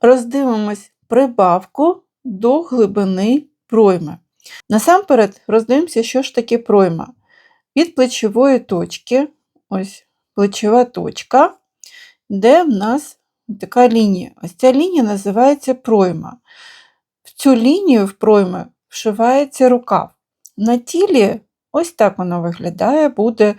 роздивимось прибавку до глибини пройми. Насамперед роздивимося, що ж таке пройма. Від плечової точки, ось плечова точка, де в нас така лінія. Ось ця лінія називається пройма. В цю лінію в пройми вшивається рукав. На тілі ось так воно виглядає, буде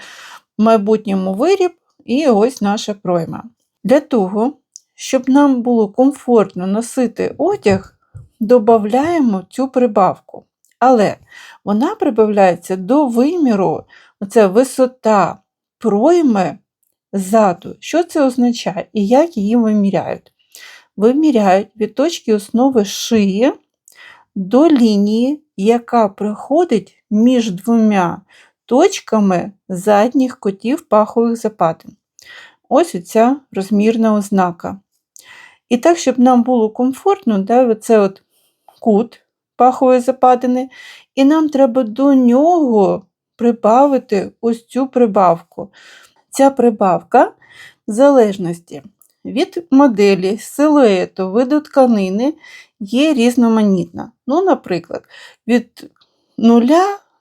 в майбутньому виріб і ось наша пройма. Для того, щоб нам було комфортно носити одяг, додаємо цю прибавку. Але вона прибавляється до виміру, оце висота пройми ззаду. Що це означає і як її виміряють? Виміряють від точки основи шиї до лінії, яка проходить між двома точками задніх котів пахових западин. Ось оця розмірна ознака. І так, щоб нам було комфортно, да, оце от кут пахової западини, і нам треба до нього прибавити ось цю прибавку. Ця прибавка в залежності від моделі, силуету, виду тканини є різноманітна. Ну, наприклад, від 0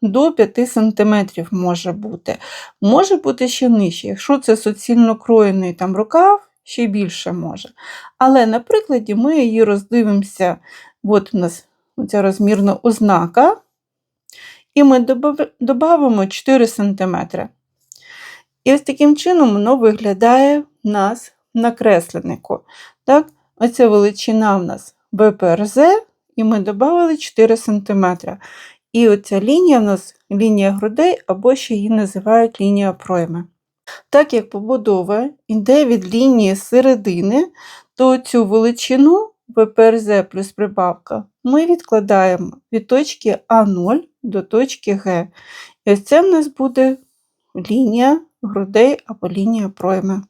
до 5 см може бути. Може бути ще нижче. Якщо це суцільно кроєний там рукав, ще більше може. Але на прикладі ми її роздивимося. От у нас ця розмірна ознака. І ми додамо 4 см. І ось таким чином воно виглядає в нас на кресленнику. Так? Оця величина в нас БПРЗ, і ми додали 4 см. І оця лінія в нас лінія грудей, або ще її називають лінія пройми. Так як побудова йде від лінії середини, то цю величину ВПРЗ плюс прибавка ми відкладаємо від точки А0 до точки Г. І ось це в нас буде лінія грудей або лінія пройми.